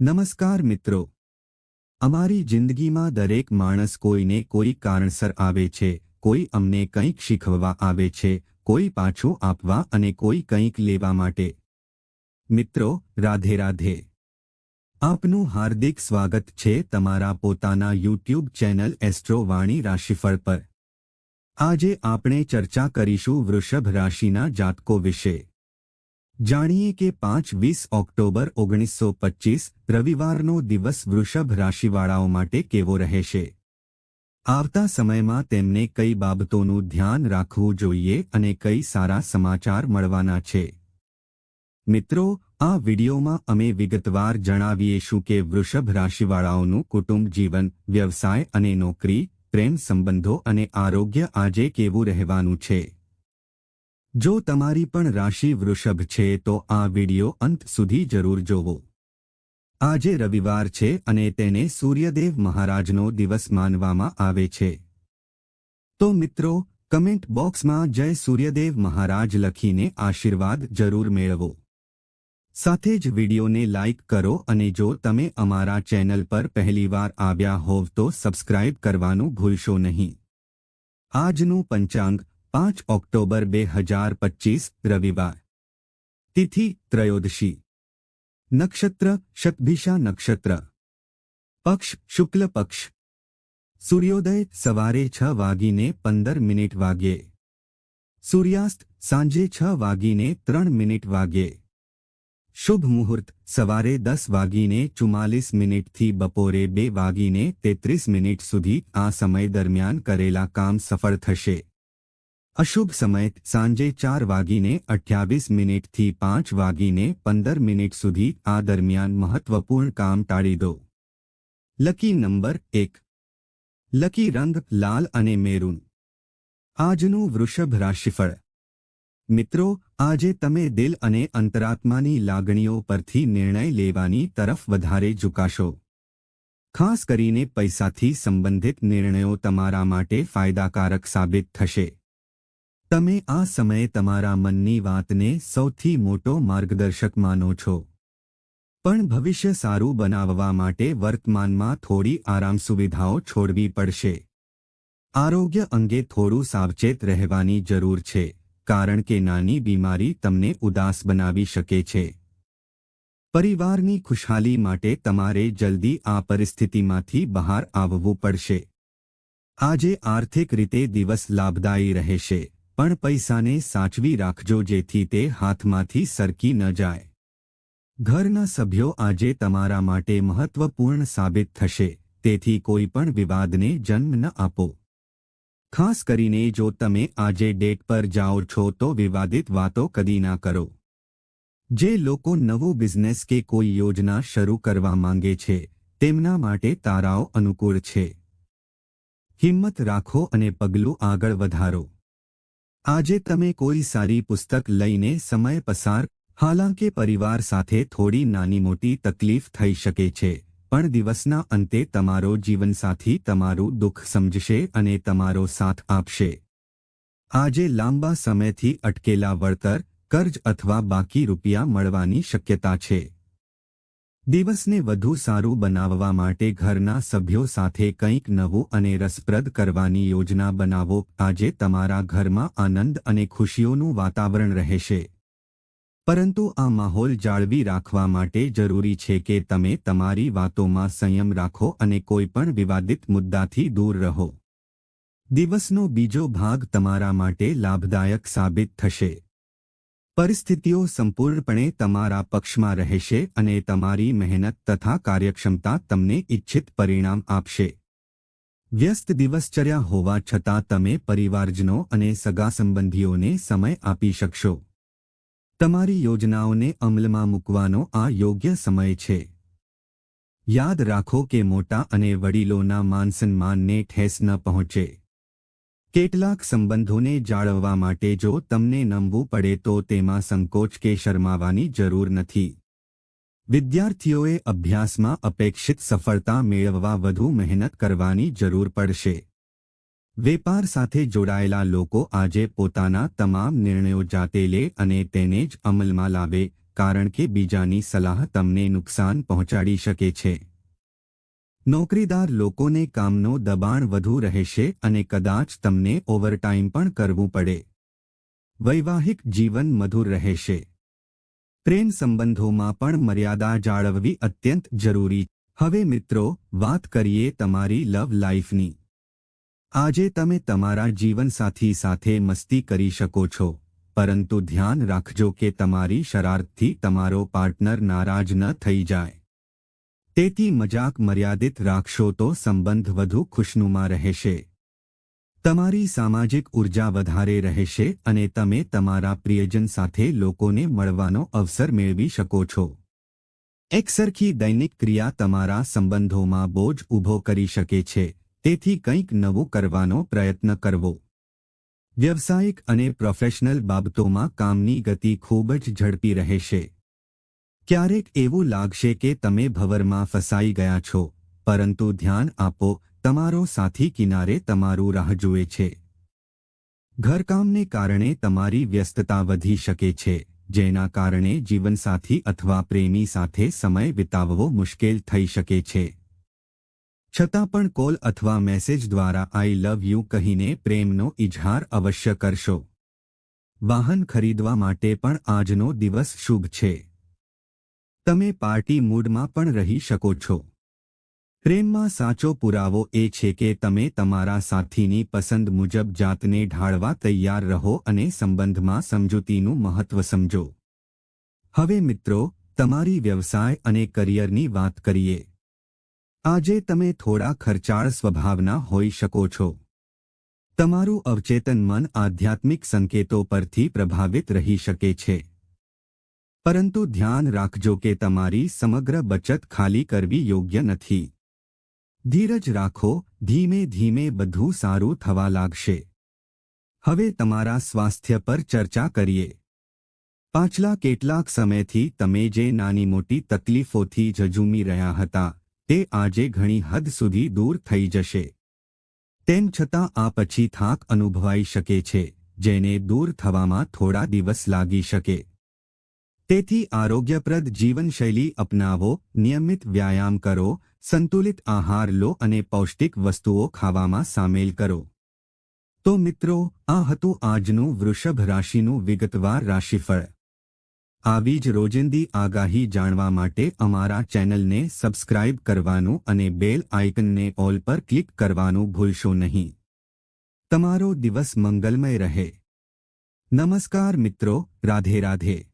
નમસ્કાર મિત્રો. અમારી જિંદગીમાં દરેક માણસ કોઈને કોઈ કારણસર આવે છે, કોઈ અમને કંઈક શીખવવા આવે છે, કોઈ પાછું આપવા અને કોઈ કંઈક લેવા માટે. મિત્રો, રાધે રાધે. આપનું હાર્દિક સ્વાગત છે તમારા પોતાના યુટ્યુબ ચેનલ એસ્ટ્રો વાણી રાશિફળ પર. આજે આપણે ચર્ચા કરીશું વૃષભ રાશિના જાતકો વિશે. જાણીએ કે પાંચ વીસ ઓક્ટોબર ઓગણીસો પચ્ચીસ રવિવારનો દિવસ વૃષભ રાશિવાળાઓ માટે કેવો રહેશે? આવતા સમયમાં તેમને કઈ બાબતોનું ધ્યાન રાખવું જોઈએ અને કઈ સારા સમાચાર મળવાના છે? મિત્રો, આ વિડીયોમાં અમે વિગતવાર જણાવીએશું કે વૃષભ રાશિવાળાઓનું કુટુંબ જીવન, વ્યવસાય અને નોકરી, પ્રેમ સંબંધો અને આરોગ્ય આજે કેવું રહેવાનું છે? જો તમારી પણ રાશિ વૃષભ છે, તો આ વિડિયો અંત સુધી જરૂર જોવો. આજે રવિવાર છે અને તેને સૂર્યદેવ મહારાજનો દિવસ માનવામાં આવે છે. તો મિત્રો, કમેન્ટ બોક્સમાં જય સૂર્યદેવ મહારાજ લખીને આશીર્વાદ જરૂર મેળવો. સાથે જ વિડિયોને લાઇક કરો અને જો તમે અમારા ચેનલ પર પહેલીવાર આવ્યા હોવ તો સબસ્ક્રાઇબ કરવાનું ભૂલશો નહીં. આજનું પંચાંગ પાંચ ઓક્ટોબર બે હજાર પચીસ રવિવાર તિથિ ત્રયોદશી નક્ષત્ર શતભિષા નક્ષત્ર પક્ષ શુક્લ પક્ષ સૂર્યોદય સવારે છ વાગીને પંદર મિનિટ વાગ્યે સૂર્યાસ્ત સાંજે છ વાગીને ત્રણ મિનિટ વાગ્યે શુભ મુહૂર્ત સવારે દસ વાગીને ચુમ્માલીસ મિનિટથી બપોરે બે વાગીને તેત્રીસ મિનિટ સુધી આ સમય દરમિયાન કરેલા કામ સફળ થશે અશુભ સમય સાંજે ચાર વાગીને અઠ્યાવીસ મિનિટથી પાંચ વાગીને પંદર મિનિટ સુધી આ દરમિયાન મહત્વપૂર્ણ કામ ટાળી દો. લકી નંબર એક. લકી રંગ લાલ અને મેરૂન. આજનું વૃષભ રાશિફળ. મિત્રો, આજે તમે દિલ અને અંતરાત્માની લાગણીઓ પરથી નિર્ણય લેવાની તરફ વધારે ઝુકાશો. ખાસ કરીને પૈસાથી સંબંધિત નિર્ણયો તમારા માટે ફાયદાકારક સાબિત થશે. તમે આ સમયે તમારા મનની વાતને સૌથી મોટો માર્ગદર્શક માનો છો. પણ ભવિષ્ય સારું બનાવવા માટે વર્તમાનમાં થોડી આરામ સુવિધાઓ છોડવી પડશે. આરોગ્ય અંગે થોડું સાવચેત રહેવાની જરૂર છે, કારણ કે નાની બીમારી તમને ઉદાસ બનાવી શકે છે. પરિવારની ખુશહાલી માટે તમારે જલ્દી આ પરિસ્થિતિમાંથી બહાર આવવું પડશે. આજે આર્થિક રીતે દિવસ લાભદાયી રહેશે. પણ પૈસાને સાચવી રાખજો જેથી તે હાથમાંથી સરકી ન જાય. ઘરના સભ્યો આજે તમારા માટે મહત્વપૂર્ણ સાબિત થશે, તેથી કોઈ પણ વિવાદને જન્મ ન આપો. ખાસ કરીને જો તમે આજે ડેટ પર જાઓ છો તો વિવાદિત વાતો કદી ના કરો. જે લોકો નવો બિઝનેસ કે કોઈ યોજના શરૂ કરવા માંગે છે, તેમના માટે તારાઓ અનુકૂળ છે. હિંમત રાખો અને પગલું આગળ વધારો. આજે તમે કોઈ સારી પુસ્તક લઈને સમય પસાર, હાલાંકે પરિવાર સાથે થોડી નાની મોટી તકલીફ થઈ શકે છે, પણ દિવસના અંતે તમારો જીવનસાથી તમારું દુઃખ સમજશે અને તમારો સાથ આપશે. આજે લાંબા સમયથી અટકેલા વળતર, કર્જ અથવા બાકી રૂપિયા મળવાની શક્યતા છે. દિવસને વધુ સારું બનાવવા માટે ઘરના સભ્યો સાથે કંઈક નવું અને રસપ્રદ કરવાની યોજના બનાવો. આજે તમારા ઘરમાં આનંદ અને ખુશીઓનું વાતાવરણ રહેશે. પરંતુ આ માહોલ જાળવી રાખવા માટે જરૂરી છે કે તમે તમારી વાતોમાં સંયમ રાખો અને કોઈપણ વિવાદિત મુદ્દાથી દૂર રહો. દિવસનો બીજો ભાગ તમારા માટે લાભદાયક સાબિત થશે. પરિસ્થિતિઓ સંપૂર્ણપણે તમારા પક્ષમાં રહેશે અને તમારી મહેનત તથા કાર્યક્ષમતા તમને ઇચ્છિત પરિણામ આપશે. વ્યસ્ત દિવસચર્યા હોવા છતાં તમે પરિવારજનો અને સગા સંબંધીઓને સમય આપી શકશો. તમારી યોજનાઓને અમલમાં મૂકવાનો આ યોગ્ય સમય છે. યાદ રાખો કે મોટા અને વડીલોના માનસન્માનને ઠેસ ન પહોંચે. કેટલાક સંબંધોને જાળવવા માટે જો તમને નમવું પડે તો તેમાં સંકોચ કે શરમાવાની જરૂર નથી. વિદ્યાર્થીઓએ અભ્યાસમાં અપેક્ષિત સફળતા મેળવવા વધુ મહેનત કરવાની જરૂર પડશે. વેપાર સાથે જોડાયેલા લોકો આજે પોતાના તમામ નિર્ણયો જાતે લે અને તેને જ અમલમાં લાવે, કારણ કે બીજાની સલાહ તમને નુકસાન પહોંચાડી શકે છે. નોકરીદાર લોકોને કામનો દબાણ વધુ રહેશે અને કદાચ તમને ઓવરટાઇમ પણ કરવું પડે. વૈવાહિક જીવન મધુર રહેશે. પ્રેમ સંબંધોમાં પણ મર્યાદા જાળવવી અત્યંત જરૂરી. હવે મિત્રો, વાત કરીએ તમારી લવ લાઈફની. આજે તમે તમારા જીવનસાથી સાથે મસ્તી કરી શકો છો, પરંતુ ધ્યાન રાખજો કે તમારી શરારતથી તમારો પાર્ટનર નારાજ ન થઈ જાય. તેથી મજાક મર્યાદિત રાખશો તો સંબંધ વધુ ખુશનુમા રહેશે. તમારી સામાજિક ઊર્જા વધારે રહેશે અને તમે તમારા પ્રિયજન સાથે લોકોને મળવાનો અવસર મેળવી શકો છો. એકસરખી દૈનિક ક્રિયા તમારા સંબંધોમાં બોજ ઊભો કરી શકે છે, તેથી કંઈક નવું કરવાનો પ્રયત્ન કરવો. વ્યવસાયિક અને પ્રોફેશનલ બાબતોમાં કામની ગતિ ખૂબ જ ઝડપી રહેશે. ક્યારેક એવું લાગશે કે તમે ભવરમાં ફસાઈ ગયા છો, પરંતુ ધ્યાન આપો, તમારો સાથી કિનારે તમારું રાહ જુએ છે. ઘરકામને કારણે તમારી વ્યસ્તતા વધી શકે છે, જેના કારણે જીવનસાથી અથવા પ્રેમી સાથે સમય વિતાવવો મુશ્કેલ થઈ શકે છે. છતાં પણ કોલ અથવા મેસેજ દ્વારા આઈ લવ યુ કહીને પ્રેમનો ઇજહાર અવશ્ય કરશો. વાહન ખરીદવા માટે પણ આજનો દિવસ શુભ છે. તમે પાર્ટી મૂડમાં પણ રહી શકો છો. પ્રેમમાં સાચો પુરાવો એ છે કે તમે તમારા સાથીની પસંદ મુજબ જાતને ઢાળવા તૈયાર રહો અને સંબંધમાં સમજૂતીનું મહત્વ સમજો. હવે મિત્રો, તમારી વ્યવસાય અને કરિયરની વાત કરીએ. આજે તમે થોડા ખર્ચાળ સ્વભાવના હોઈ શકો છો. તમારું અવચેતન મન આધ્યાત્મિક સંકેતો પરથી પ્રભાવિત રહી શકે છે. પરંતુ ધ્યાન રાખજો કે તમારી સમગ્ર બચત ખાલી કરવી યોગ્ય નથી. ધીરજ રાખો, ધીમે ધીમે બધું સારું થવા લાગશે. હવે તમારા સ્વાસ્થ્ય પર ચર્ચા કરીએ. પાછલા કેટલાક સમયથી તમે જે નાની મોટી તકલીફોથી ઝઝૂમી રહ્યા હતા, તે આજે ઘણી હદ સુધી દૂર થઈ જશે. તેમ છતાં આ પછી થાક અનુભવાઈ શકે છે, જેને દૂર થવામાં થોડા દિવસ લાગી શકે. તેથી આરોગ્યપ્રદ જીવનશૈલી અપનાવો, નિયમિત વ્યાયામ કરો, સંતુલિત આહાર લો અને પૌષ્ટિક વસ્તુઓ ખાવામાં સામેલ કરો. તો મિત્રો, આ હતું આજનું વૃષભ રાશિનું વિગતવાર રાશિફળ. આવી જ રોજિંદી આગાહી જાણવા માટે અમારા ચેનલને સબસ્ક્રાઇબ કરવાનું અને બેલ આઇકનને ઓલ પર ક્લિક કરવાનું ભૂલશો નહીં. તમારો દિવસ મંગલમય રહે. નમસ્કાર મિત્રો, રાધે રાધે.